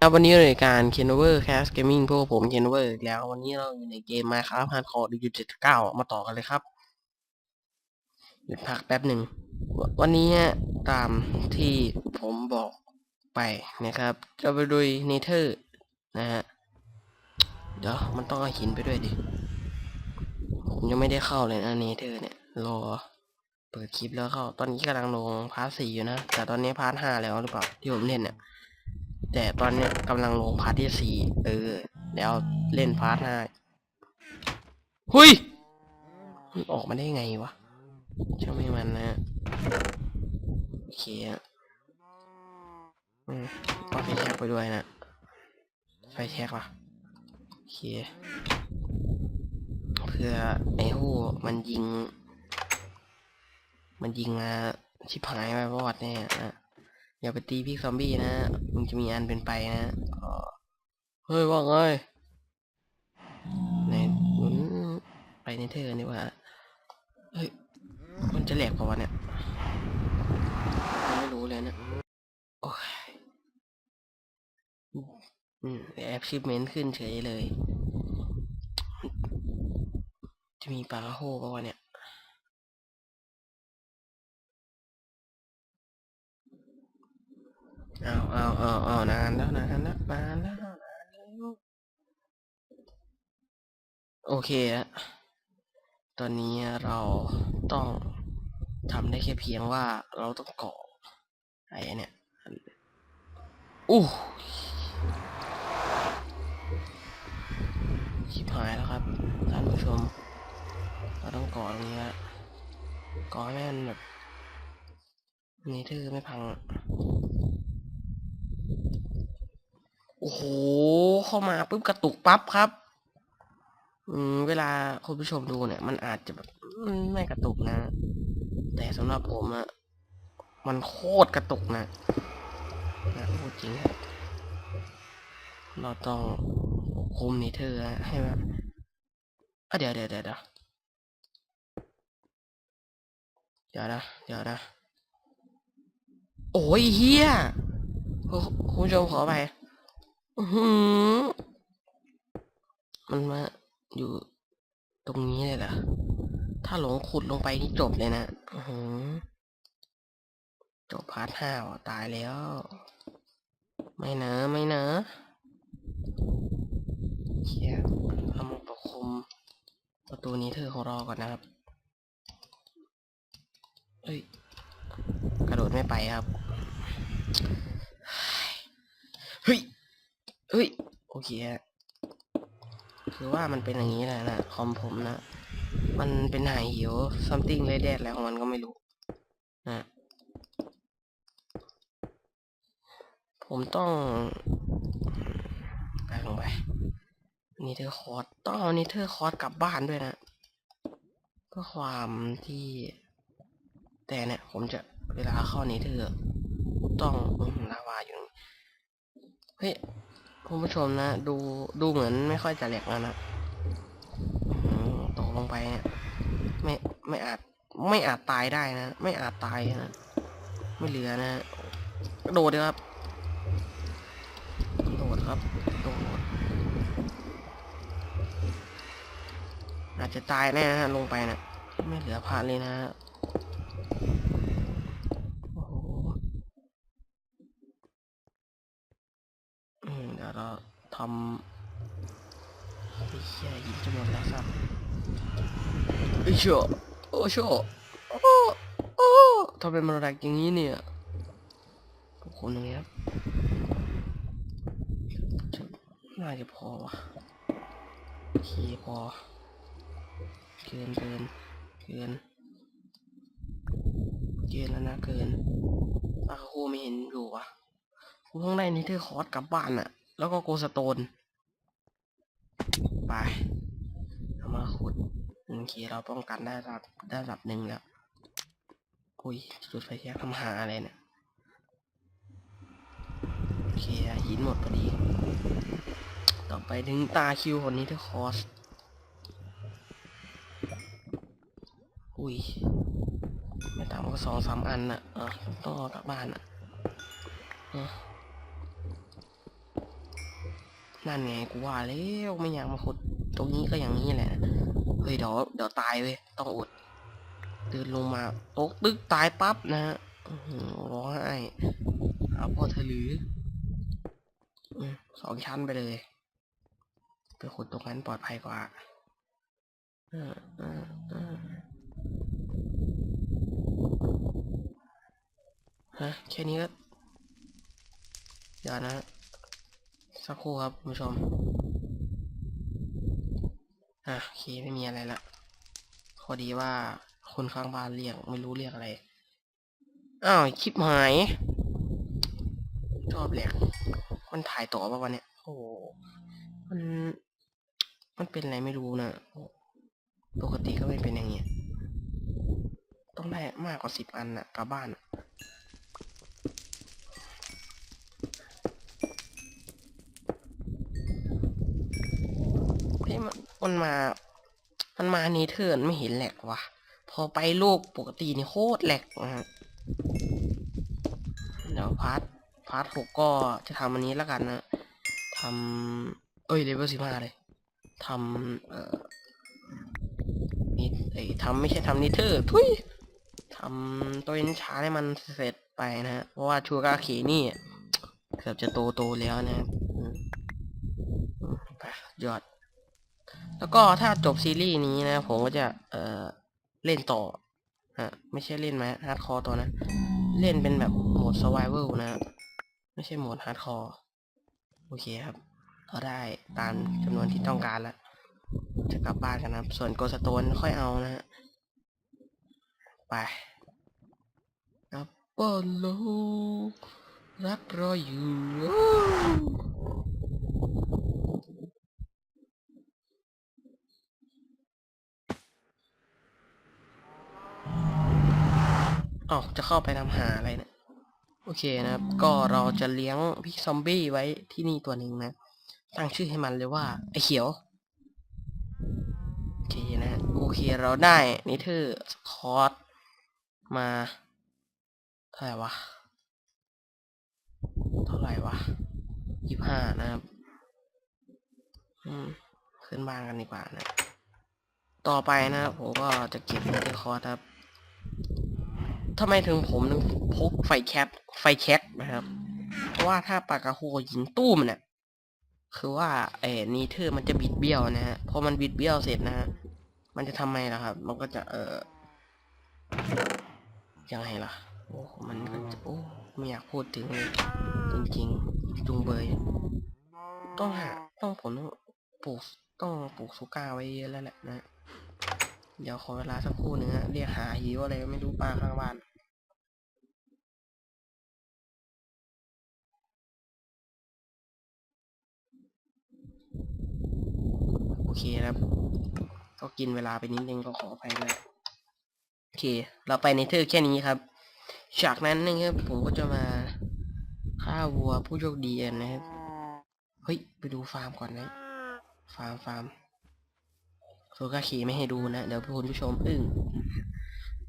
ครับวันนี้รายการ k e n o v e r Cast Gaming พวกผม k e n o v e r อีกแล้ว วันนี้เราอยู่ในเกม Minecraft Hardcore ดิจิตเก้ามาต่อกันเลยครับหยุดพักแป๊บหนึ่งววันนี้ตามที่ผมบอกไปนะครับ จะไปดูเนเธอร์นะฮะ เดี๋ยวมันต้องเอาหินไปด้วยดิ ผมยังไม่ได้เข้าเลยนะเนเธอร์เนี่ย รอเปิดคลิปแล้วเข้า ตอนนี้กำลังลงพาร์ทสี่อยู่นะ แต่ตอนนี้พาร์ทห้าแล้วหรือเปล่าที่ผมเล่นเนี่ย แต่ตอนเนี้ยกำลังลงพาร์ทที่สี่เออ แล้วเล่นพาร์ทห้าหุยมันออกมาได้ไงวะช่างไม่มันนะโอเคอะอืมเอาไฟแช็กไปด้วยนะไฟแช็กวะโอเคเพื่อไอ้หูมันยิง มันยิงมาชิบหายไปวอดแน่นะ อย่าไปตีพี่ซอมบี้นะมึงจะมีอันเป็นไปนะเฮ้ยว่าไงไหนหนุนไปในเธอนี่ว่าเฮ้ยมันจะแหลกเปล่าเนี่ยไม่รู้เลยนะโอ้ยอืมแอปชิปเมนต์ขึ้นเฉยเลย จะมีปลาโฮเปล่าเนี่ย เอาเอาเอาเอานานแล้วนานแล้วนานแล้วนานแล้วโอเคอะตอนนี้เราต้องทำได้แค่เพียงว่าเราต้องเกาะไอ้เนี่ยอู้ชิบหายแล้วครับท่านผู้ชม เราต้องเกาะตรงนี้ละเกาะให้มันแบบเนเธอร์ไม่พัง โอ้โห เข้ามาปุ๊บกระตุกปั๊บครับ อืม เวลาคุณผู้ชมดูเนี่ย มันอาจจะแบบไม่กระตุกนะ แต่สำหรับผมอะมันโคตรกระตุกนะนะพูดจริงอะเราต้องคุมนิเธอให้แบบอะเดี๋ยวเดี๋ยวเดี๋ยวเดี๋ยวเดี๋ยวนะเดี๋ยวนะ โอ้ยเฮียคุณผู้ชมขอไป อื้อหือมันมาอยู่ตรงนี้เลยเหรอ ถ้าหลงขุดลงไปนี่จบเลยนะอือหือจบพาร์ทห้าตายแล้ว ไม่นะ ไม่นะเชียเอามาประคุมประตูนี้เธอของราก่อนนะครับ เฮ้ย กระโดดไม่ไปครับ เฮ้ย เฮ้ย โอเคฮะคือว่ามันเป็นอย่างนี้แหละนะคอมผมนะ มันเป็นหายหิว something เลยแดดแล้วของมันก็ไม่รู้นะผมต้องไปลงไปนี่เธอคอร์สต้องเอานี่เธอคอร์สกลับบ้านด้วยนะเพื่อความที่ แต่เนี่ย ผมจะเวลาเข้านี่เธอต้องลาวาอยู่เฮ้ย คุณผู้ชมนะ ดูดูเหมือนไม่ค่อยจะแหลกแล้วนะตกลงไปเนี่ยไม่ไม่อาจไม่อาจตายได้นะ ไม่อาจตายนะไม่เหลือนะกระโดดเลยครับโดดครับโดดอาจจะตายแน่นะฮะลงไปนะไม่เหลือพาเลยนะฮะโอ้โห อืม เดี๋ยวเราทำไอ้เหี้ยหินจะหมดแล้วครับไอ้เชี่ยโอ้เชี่ยโอ้โอ้ทำไมมันแรงอย่างนี้เนี่ยขอบคุณนะครับน่าจะพอวะโอเคพอเกินเกินเกินเกินแล้วนะเกินอาคาโคไม่เห็นอยู่วะกูต้องได้นิเทอร์คอร์สกลับบ้านอะ แล้วก็โกสโตน ไปเอามาขุดโอเคเราป้องกันได้ระดับได้ระดับหนึ่งแล้วอุ้ยจุดไฟแช็กทำหาอะไรเนี่ยโอเคหินหมดพอดี ต่อไปถึงตาคิวคนนี้ทอร์คอสอุ้ยไม่ต่ำกว่าสองสามอันน่ะอะต้องเอากลับบ้านอะอะ นั่นไงกูว่าแล้วไม่อยากมาขุดตรงนี้ก็อย่างนี้แหละเฮ้ยเดี๋ยวเดี๋ยวตายเว้ยต้องอดเดินลงมาตกตึกตายปั๊บนะฮะร้องไห้เอาพ่อเธอหรือสองชั้นไปเลยไปขุดตรงนั้นปลอดภัยกว่าเออเออเออฮะแค่นี้ก็เดี๋ยวนะ สักครู่ครับคุณผู้ชม อะโอเคไม่มีอะไรละพอดีว่าคนข้างบ้านเรียกไม่รู้เรียกอะไร อ้าวคลิปหาย ชอบแหลกมันถ่ายต่อป่ะวันเนี้ยโอ้โหมันมันเป็นอะไรไม่รู้นะปกติก็ไม่เป็นอย่างเงี้ย ต้องได้มากกว่าสิบอันนะกลับบ้านนะ เฮ้ยมันมันมา มันมาเนเธอร์ไม่เห็นแหลกวะพอไปโลกปกตินี่โคตรแหลกนะฮะเดี๋ยวพาร์ทพาร์ทหกก็จะทำอันนี้แล้วกันนะทำเอ้ยเลเวลสิบห้าเลยทำเอ่อนี่เอ้ยทำไม่ใช่ทำเนเธอร์ทุยทำตัวเอนชาให้มันเสร็จไปนะฮะ เพราะว่าชูการ์เคนี่เกือบจะโตโตแล้วนะยอด แล้วก็ถ้าจบซีรีส์นี้นะ ผมก็จะเออเล่นต่อฮะไม่ใช่เล่นไหมฮาร์ดคอร์ต่อนะ เล่นเป็นแบบโหมด survival นะไม่ใช่โหมดฮาร์ดคอร์โอเคครับเราได้ตามจำนวนที่ต้องการแล้ว จะกลับบ้านกันนะส่วนโกสโตนค่อยเอานะฮะไปกลับบ้านลูกรักรออยู่ อ๋อจะเข้าไปทำหาอะไรเนะี่ยโอเคนะครับ ก็เราจะเลี้ยงพี่ซอมบี้ไว้ที่นี่ตัวหนึ่งนะ ตั้งชื่อให้มันเลยว่า ไอเขียว โอเคนะ โอเคเราได้นิเธอร์สคอตมาเท่าไหร่วะ เท่าไหร่วะยี่ห้านะครับ อืม ขึ้นบ้านกันดีกว่านะ ต่อไปนะครับผมก็จะเก็บนิเธอร์คอร์ครับ ทำไมถึงผมถึงพกไฟแคปไฟแช็กนะครับ เพราะว่าถ้าปากกาโฮยิงตู้มเนี่ยคือว่าไอ้นีเธอร์มันจะบิดเบี้ยวนะฮะพอมันบิดเบี้ยวเสร็จนะฮะมันจะทำไงล่ะครับ มันก็จะเออยังไงล่ะโอ้มันก็จะโอ้ไม่อยากพูดถึงเลยจริงๆจุงเบย ต้องหาต้องผมต้องปลูกต้องปลูกสุก้าไว้เยอะแล้วแหละนะ เดี๋ยวขอเวลาสักครู่หนึงฮะเรียกหาหิวอะไรก็ไม่รู้ปลาข้างบ้าน โอเคครับ ก็กินเวลาไปนิดนึงก็ขออภัยด้วยโอเค เราไปในเทอร์แค่นี้ครับจากนั้นนะครับผมก็จะมาฆ่าวัวผู้โชคดีนะครับ เฮ้ย ไปดูฟาร์มก่อนนะฟาร์มฟาร์มโซกาขี่ไม่ให้ดูนะ เดี๋ยวคุณผู้ชมอึ้ง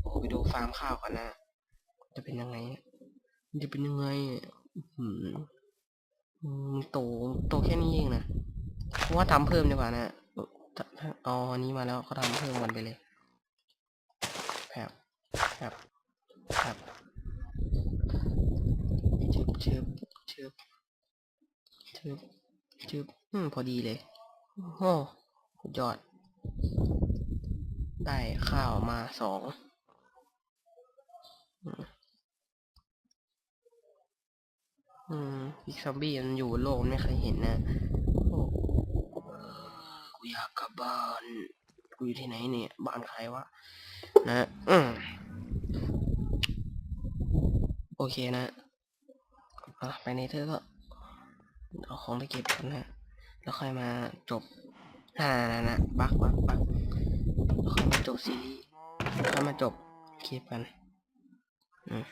โอ้ไปดูฟาร์มข้าวก่อนนะ จะเป็นยังไงมันจะเป็นยังไงอืมโตโตแค่นี้เองนะเพราะว่าทำเพิ่มดีกว่านะ เอาอันนี้มาแล้วก็ทำเพิ่มมันไปเลยแบบแบบแบบชึบชึบชึบชึบชึบอืมพอดีเลยโอ้ยอด ได้ข้าวมาสองอืมอืมพิกซอมบี้มันอยู่โลกไม่เคยเห็นนะ กูอยากกลับบ้าน กูอยู่ที่ไหนเนี่ย บ้านใครวะ นะอืมโอเคนะอะไปในเธอก็เอาของไปเก็บกันนะ แล้วค่อยมาจบน่านะนะบักบักบักแล้วค่อยมาจบซีรีส์ค่อยมาจบคลิปกันอืม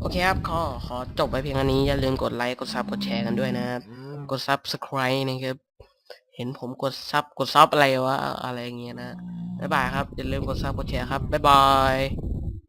โอเคครับ ขอ ขอจบไปเพียงอันนี้ อย่าลืมกดไลค์ กดซับ กดแชร์กันด้วยนะครับ กด subscribe นะครับ เห็นผมกดซับกดซับอะไรวะอะไรอย่างเงี้ยนะ บ๊ายบายครับ อย่าลืมกดซับกดแชร์ครับ บ๊ายบาย